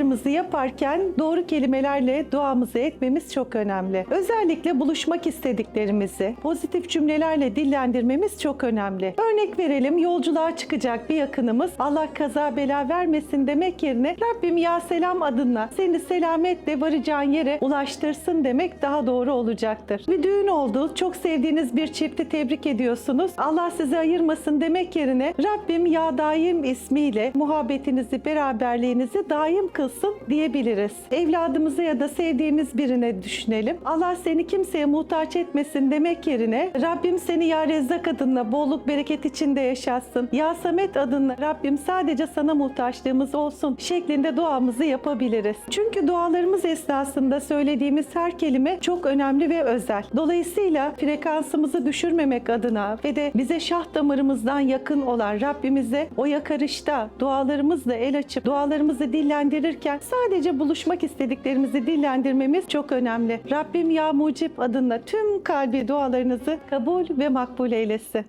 dualarımızı yaparken doğru kelimelerle duamızı etmemiz çok önemli. Özellikle buluşmak istediklerimizi pozitif cümlelerle dillendirmemiz çok önemli. Örnek verelim yolculuğa çıkacak bir yakınımız Allah kaza bela vermesin demek yerine Rabbim ya selam adına seni selametle varacağın yere ulaştırsın demek daha doğru olacaktır. Bir düğün oldu. Çok sevdiğiniz bir çifti tebrik ediyorsunuz. Allah sizi ayırmasın demek yerine Rabbim ya daim ismiyle muhabbetinizi, beraberliğinizi daim kılsın diyebiliriz. Evladımızı ya da sevdiğimiz birine düşünelim. Allah seni kimseye muhtaç etmesin demek yerine Rabbim seni ya Rezzak adına bolluk bereket içinde yaşatsın. Ya Samet adına Rabbim sadece sana muhtaçlığımız olsun şeklinde duamızı yapabiliriz. Çünkü dualarımız esnasında söylediğimiz her kelime çok önemli ve özel. Dolayısıyla frekansımızı düşürmemek adına ve de bize şah damarımızdan yakın olan Rabbimize o yakarışta dualarımızla el açıp dualarımızı dillendirirken sadece buluşmak istediklerimizi dillendirmemiz çok önemli. Rabbim ya mucip adına tüm kalbi dualarınızı kabul ve makbul eylesin.